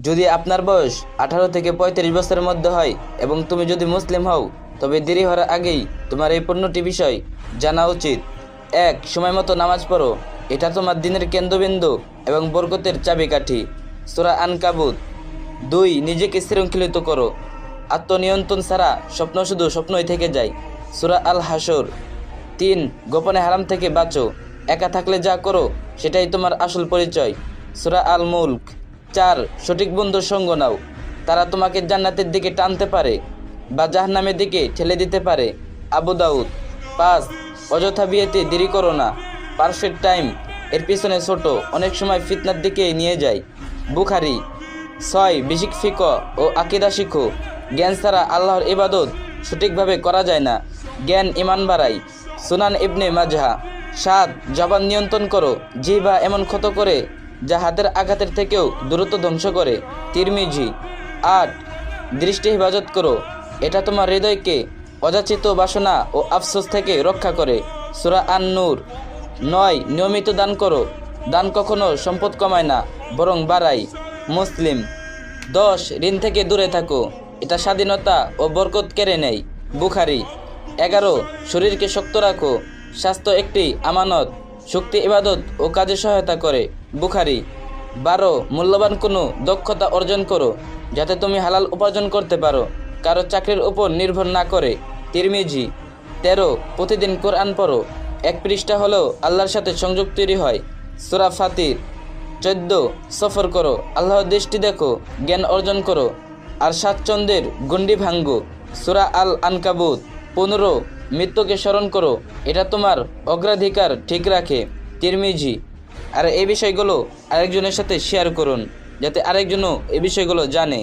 যদি আপনার বয়স আঠারো থেকে পঁয়ত্রিশ বছরের মধ্যে হয় এবং তুমি যদি মুসলিম হও, তবে দেরি হওয়ার আগেই তোমার এই পণ্যটি বিষয় জানা উচিত। এক, সময় মতো নামাজ পড়ো। এটা তোমার দিনের কেন্দ্রবিন্দু এবং বরকতের চাবিকাঠি। সুরা আনকাবুত। দুই, নিজেকে শৃঙ্খলিত করো। আত্মনিয়ন্ত্রণ ছাড়া স্বপ্ন শুধু স্বপ্নই থেকে যায়। সুরা আল হাসর তিন, গোপনে হারাম থেকে বাঁচো। একা থাকলে যা করো, সেটাই তোমার আসল পরিচয়। সুরা আল মুল্ক চার, সঠিক বন্ধুর সঙ্গ নাও। তারা তোমাকে জান্নাতের দিকে টানতে পারে বা জাহান্নামের দিকে ঠেলে দিতে পারে। আবু দাউদ, পাঁচ, অযথা বিয়েতে দেরি করো না। পারফেক্ট টাইম, এর পিছনে ছোট, অনেক সময় ফিতনার দিকে নিয়ে যায়। বুখারি, ছয়, বিশিক ফিক ও আকিদা শিখো। জ্ঞান ছাড়া আল্লাহর ইবাদত সঠিকভাবে করা যায় না। জ্ঞান ইমান বাড়াই। সুনান ইবনে মাজহা, সাত, জবান নিয়ন্ত্রণ করো। জিহ্বা এমন ক্ষত করে যা হাতের আঘাতের থেকেও দূরত্ব ধ্বংস করে। তিরমিজি, আট, দৃষ্টি হেফাজত করো। এটা তোমার হৃদয়কে অযাচিত বাসনা ও আফসোস থেকে রক্ষা করে। সুরা আন নূর নয়, নিয়মিত দান করো। দান কখনো সম্পদ কমায় না, বরং বাড়ায়। মুসলিম, দশ, ঋণ থেকে দূরে থাকো। এটা স্বাধীনতা ও বরকত কেড়ে নেয়। বুখারি, এগারো, শরীরকে শক্ত রাখো। স্বাস্থ্য একটি আমানত। শক্তি, ইবাদত ও কাজে সহায়তা করে। বুখারি, বারো, মূল্যবান কোনো দক্ষতা অর্জন করো, যাতে তুমি হালাল উপার্জন করতে পারো। কারও চাকরির উপর নির্ভর না করে। তিরমিজি, তেরো, প্রতিদিন কোরআন পড়ো। এক পৃষ্ঠা হলেও আল্লাহর সাথে সংযোগ তৈরি হয়। সুরা ফাতির, চোদ্দ, সফর করো। আল্লাহর দৃষ্টি দেখো, জ্ঞান অর্জন করো। আর সাতচন্দ্রের গণ্ডি ভাঙ্গো সুরা আল আনকাবুত পনেরো মৃত্যুকে স্মরণ করো, এটা তোমার অগ্রাধিকার ঠিক রাখে, তিরমিজি। আর এই বিষয়গুলো আরেকজনের সাথে শেয়ার করুন, যাতে আরেকজনও এই বিষয়গুলো জানে।